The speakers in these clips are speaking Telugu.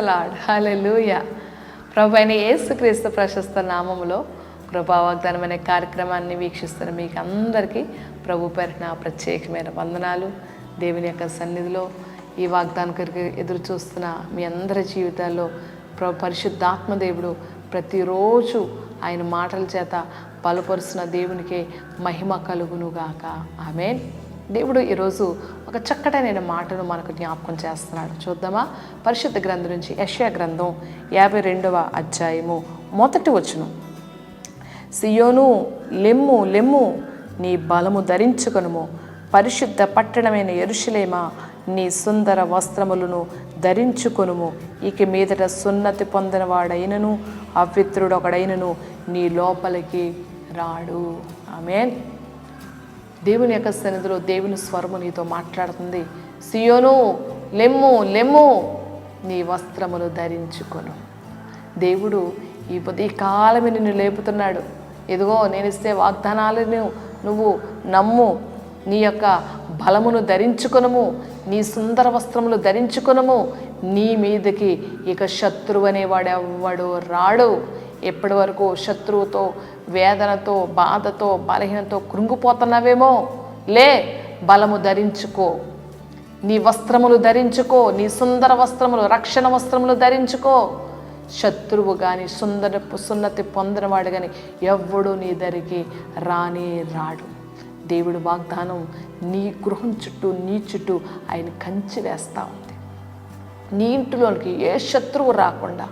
లాడ్ హల్లెలూయ ప్రభు అయిన యేసుక్రీస్తు ప్రశస్త నామములో కృపావాగ్దానమైన అనే కార్యక్రమాన్ని వీక్షిస్తున్న మీకు అందరికీ ప్రభు పేరిన ప్రత్యేకమైన వందనాలు. దేవుని యొక్క సన్నిధిలో ఈ వాగ్దానం కొరకు ఎదురు చూస్తున్న మీ అందరి జీవితాల్లో ప్ర పరిశుద్ధాత్మ దేవుడు ప్రతిరోజు ఆయన మాటల చేత బలపరుస్తున్న దేవునికే మహిమ కలుగునుగాక. ఆమెన్. దేవుడు ఈరోజు ఒక చక్కటైన మాటను మనకు జ్ఞాపకం చేస్తున్నాడు. చూద్దామా? పరిశుద్ధ గ్రంథం నుంచి యశ్యా గ్రంథం యాభై రెండవ అధ్యాయము మొదటి వచ్చును సియోను లెమ్ము లెమ్ము నీ బలము ధరించుకొనుము. పరిశుద్ధ పట్టణమైన ఎరుషులేమా నీ సుందర వస్త్రములను ధరించుకొనుము. ఇక మీదట సున్నతి పొందినవాడైనను అవిత్రుడొకడైనను నీ లోపలికి రాడు. ఆమెన్. దేవుని యొక్క సన్నిధిలో దేవుని స్వరము నీతో మాట్లాడుతుంది. సియోను లెమ్ము లెమ్ము నీ వస్త్రములు ధరించుకొను. దేవుడు ఈ ఉదయకాలమే నిన్ను లేపుతున్నాడు. ఇదిగో నేను ఇస్తే వాగ్దానాలను నువ్వు నమ్ము. నీ యొక్క బలమును ధరించుకొనము. నీ సుందర వస్త్రములు ధరించుకొనము. నీ మీదకి ఇక శత్రువు అనేవాడు ఎవ్వడు రాడు. ఎప్పటి వరకు శత్రువుతో వేదనతో బాధతో బలహీనతో కృంగిపోతున్నావేమో? లే బలము ధరించుకో. నీ వస్త్రములు ధరించుకో. నీ సుందర వస్త్రములు రక్షణ వస్త్రములు ధరించుకో. శత్రువు కానీ సుందర సున్నతి పొందినవాడు కానీ ఎవ్వడు నీ దరికి రానే రాడు. దేవుడు వాగ్దానం నీ గృహం చుట్టూ నీ చుట్టూ ఆయన కంచి వేస్తూ ఉంది. నీ ఇంటిలోనికి ఏ శత్రువు రాకుండా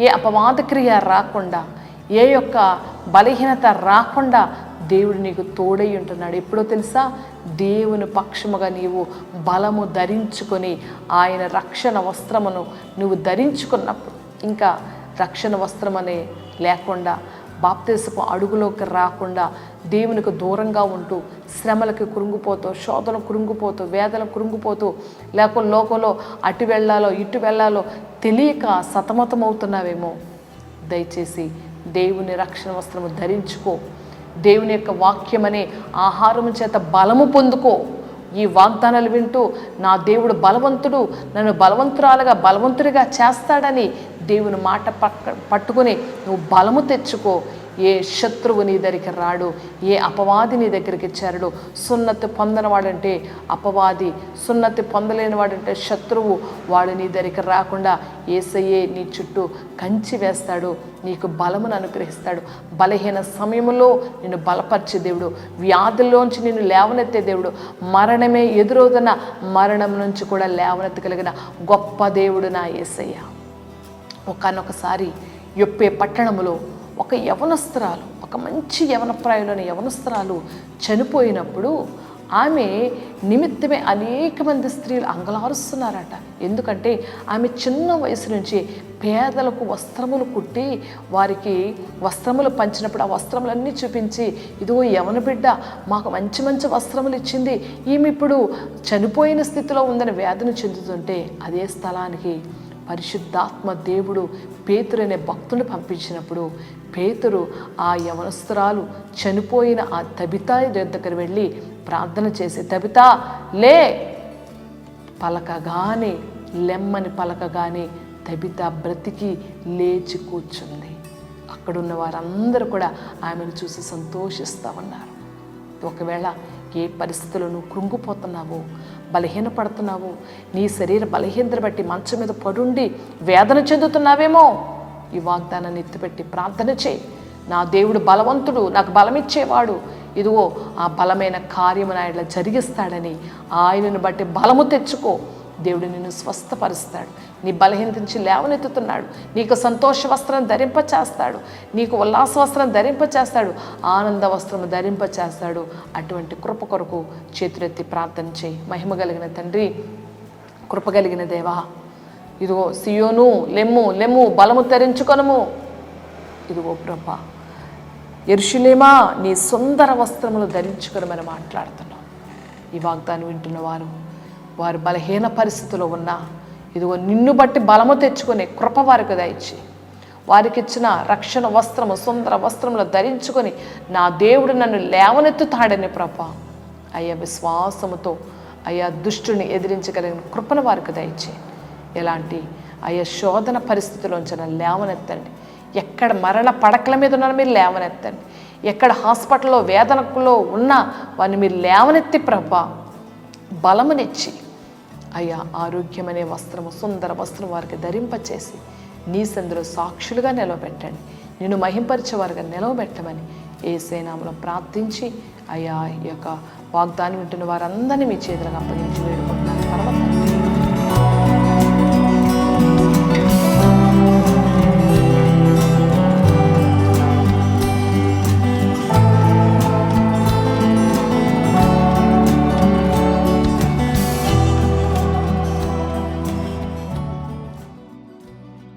ఏ అపవాద క్రియ రాకుండా ఏ యొక్క బలహీనత రాకుండా దేవుడు నీకు తోడై ఉంటున్నాడు. ఎప్పుడో తెలుసా? దేవుని పక్షముగా నీవు బలము ధరించుకొని ఆయన రక్షణ వస్త్రమును నువ్వు ధరించుకున్నప్పుడు ఇంకా రక్షణ వస్త్రం అనే లేకుండా బాప్తీసపు అడుగులోకి రాకుండా దేవునికి దూరంగా ఉంటూ శ్రమలకి కృంగిపోతూ శోధన కృంగిపోతూ వేదన కృంగిపోతూ లేక లోకంలో అటు వెళ్ళాలో ఇటు వెళ్ళాలో తెలియక సతమతమవుతున్నావేమో. దయచేసి దేవుని రక్షణ వస్త్రము ధరించుకో. దేవుని యొక్క వాక్యం అనే ఆహారం చేత బలము పొందుకో. ఈ వాగ్దానాలు వింటూ నా దేవుడు బలవంతుడు నన్ను బలవంతురాలుగా బలవంతుడిగా చేస్తాడని దేవుని మాట పక్క పట్టుకుని నువ్వు బలము తెచ్చుకో. ఏ శత్రువు నీ దగ్గరికి రాడు ఏ అపవాది నీ దగ్గరికి చేరడు. సున్నతి పొందనవాడంటే అపవాది సున్నతి పొందలేని వాడంటే శత్రువు. వాడు నీ దగ్గరికి రాకుండా ఏసయ్యే నీ చుట్టూ కంచి వేస్తాడు నీకు బలమును అనుగ్రహిస్తాడు. బలహీన సమయంలో నిన్ను బలపరిచే దేవుడు వ్యాధుల్లోంచి నిన్ను లేవనెత్తే దేవుడు మరణమే ఎదురవుతున్న మరణం నుంచి కూడా లేవనెత్తగలిగిన గొప్ప దేవుడు నా ఏసయ్య. ఒకనొకసారి యొప్పే పట్టణములో ఒక యవనస్త్రాలు ఒక మంచి యవనప్రాయులైన యవనస్త్రాలు చనిపోయినప్పుడు ఆమె నిమిత్తమే అనేక మంది స్త్రీలు అంగలారుస్తున్నారట. ఎందుకంటే ఆమె చిన్న వయసు నుంచి పేదలకు వస్త్రములు కుట్టి వారికి వస్త్రములు పంచినప్పుడు ఆ వస్త్రములన్నీ చూపించి ఇదిగో యవన బిడ్డ మాకు మంచి మంచి వస్త్రములు ఇచ్చింది. ఈమె ఇప్పుడు చనిపోయిన స్థితిలో ఉందని వేదన చెందుతుంటే అదే స్థలానికి పరిశుద్ధాత్మ దేవుడు పేతురు అనే భక్తుని పంపించినప్పుడు పేతురు ఆ యవనస్తురాలు చనిపోయిన ఆ తబితా దగ్గర వెళ్ళి ప్రార్థన చేసి తబితా లే! పలకగానే లెమ్మని పలకగానే తబిత బ్రతికి లేచి కూర్చుంది. అక్కడున్న వారందరూ కూడా ఆమెను చూసి సంతోషిస్తూ ఉన్నారు. ఒకవేళ ఏ పరిస్థితులను కృంగిపోతున్నావో బలహీనపడుతున్నావు. నీ శరీర బలహీనతను బట్టి మంచం మీద పడుండి వేదన చెందుతున్నావేమో. ఈ వాగ్దానాన్ని ఎత్తిపెట్టి ప్రార్థన చేయి. నా దేవుడు బలవంతుడు నాకు బలమిచ్చేవాడు. ఇదిగో ఆ బలమైన కార్యము ఆయన జరిగిస్తాడని ఆయనను బట్టి బలము తెచ్చుకో. దేవుడు నిన్ను స్వస్థపరుస్తాడు. నీ బలహీనత నుంచి లేవనెత్తుతున్నాడు. నీకు సంతోష వస్త్రం ధరింపచేస్తాడు. నీకు ఉల్లాస వస్త్రం ధరింపచేస్తాడు. ఆనంద వస్త్రం ధరింపచేస్తాడు. అటువంటి కృప కొరకు చేతులెత్తి ప్రార్థన చేయి. మహిమ కలిగిన తండ్రి కృప కలిగిన దేవా ఇదిగో సియోను లెమ్ము లెమ్ము బలము ధరించుకొనము. ఇదిగో కృప ఎరుషులేమా నీ సుందర వస్త్రములు ధరించుకొనమని మాట్లాడుతున్నాం ఈ వాగ్దాన్ని వింటున్న వారు వారు బలహీన పరిస్థితిలో ఉన్నా ఇదిగో నిన్ను బట్టి బలము తెచ్చుకునే కృప వారికి దయచి వారికి ఇచ్చిన రక్షణ వస్త్రము సుందర వస్త్రములు ధరించుకొని నా దేవుడు నన్ను లేవనెత్తుతాడని ప్రభ. అయ్యా విశ్వాసముతో అయ్యా దుష్టుని ఎదిరించగలిగిన కృపను వారికి దయచే ఎలాంటి అయ్యా శోధన పరిస్థితిలోంచి నన్ను లేవనెత్తండి. ఎక్కడ మరణ పడకల మీద ఉన్న మీరు లేవనెత్తండి. ఎక్కడ హాస్పిటల్లో వేదనకులో ఉన్నా వారిని మీరు లేవనెత్తి ప్రభ బలమునిచ్చి అయ్యా ఆరోగ్యం అనే వస్త్రము సుందర వస్త్రం వారికి ధరింపచేసి నీ సందులో సాక్షులుగా నిలవబెట్టండి. నిన్ను మహింపరిచే వారిగా నిలవబెట్టమని ఏ సేనాములో ప్రార్థించి అయ్యా ఈ యొక్క వాగ్దానం వింటున్న వారందరినీ మీ చేతులకు అప్పగించి వేడుకుంటున్నాను.